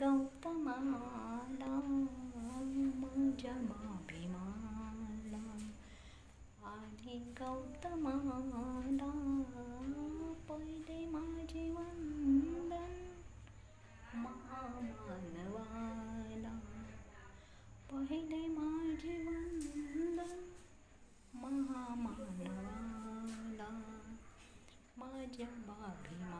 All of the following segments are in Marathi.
गौतमाला माझ्या माभिमाला आणि गौतमाला पहिले माझे वंदन महामानवाला पहिले माझे वंदन महामानवाला माझ्या अभिमानाला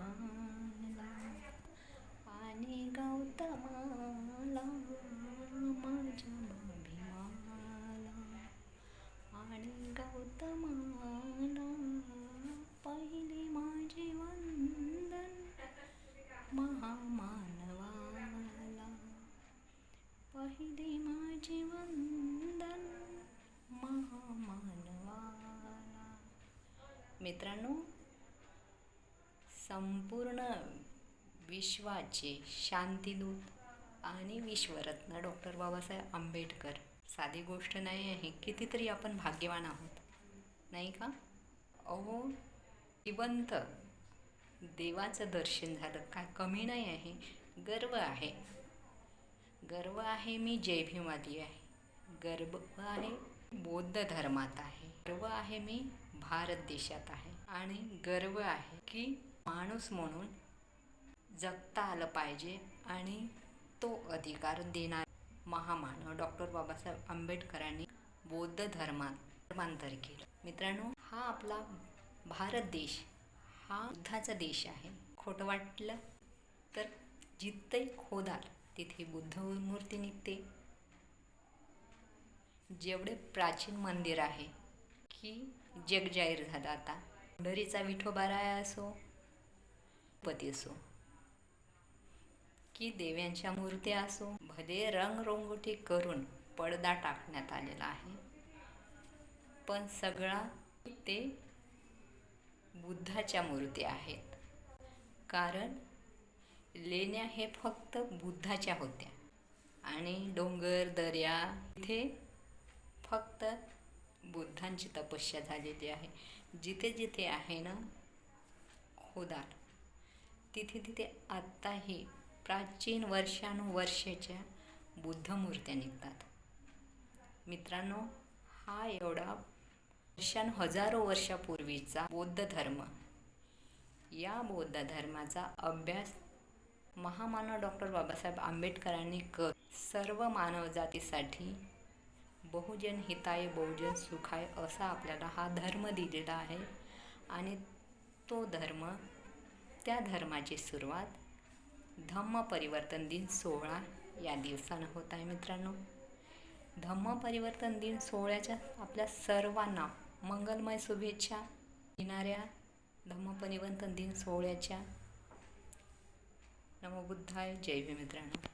आणि गौतमाला पहिले माझे वंदन महामानवाला. पहिले माझे वंदन महामानवाला. मित्रांनो संपूर्ण विश्वाचे शांतीदूत आणि विश्वरत्न डॉक्टर बाबासाहेब आंबेडकर. साधी गोष्ट नाही आहे कितीतरी आपण भाग्यवान आहोत. नाही का? अहो जिवंत. देवाचं दर्शन झालं. काय कमी नाही आहे. गर्व आहे. गर्व आहे मी जय भीमाली आहे. गर्व आहे बौद्ध धर्मात आहे. गर्व आहे मी भारत देशात आहे. आणि गर्व आहे की माणूस म्हणून जगता आलं पाहिजे आणि तो अधिकार देणार. महामानव डॉक्टर बाबासाहेब आंबेडकरांनी बौद्ध धर्मात धर्मांतर केलं. मित्रांनो हा आपला भारत देश हा बुद्धाचा देश आहे. खोटं वाटलं तर जिथंही खोदाल तिथे बुद्ध मूर्ती निघते. जेवढे प्राचीन मंदिर आहे की जग जाहीर झालं आता. पंढरीचा विठोबाराया असो पती असो की देव्यांच्या मूर्त्या असो भले रंगरोंगोटी करून पडदा टाकण्यात आलेला आहे पण सगळा ते बुद्धाच्या मूर्ती आहेत. कारण लेण्या हे फक्त बुद्धाच्या होत्या. आणि डोंगर दर्या इथे फक्त बुद्धांची तपस्या झालेली आहे. जिथे जिथे आहे ना खोदार तिथे तिथे आत्ताही प्राचीन वर्षानुवर्षाच्या बुद्धमूर्त्या निघतात. मित्रांनो हा एवढा वर्षान हजारो वर्षापूर्वीचा बौद्ध धर्म. या बौद्ध धर्माचा अभ्यास महामानव डॉक्टर बाबासाहेब आंबेडकरांनी कर. सर्व मानवजातीसाठी बहुजन हिताय बहुजन सुखाय असा आपल्याला हा धर्म दिलेला आहे आणि तो धर्म त्या धर्माची सुरुवात धम्म परिवर्तन दिन सोहळा या दिवसानं होत आहे मित्रांनो. धम्म परिवर्तन दिन सोहळ्याच्या आपल्या सर्वांना मंगलमय शुभेच्छा येणाऱ्या धम्म परिवर्तन दिन सोहळ्याच्या. नमो बुद्धाय. जय भीम मित्रांनो.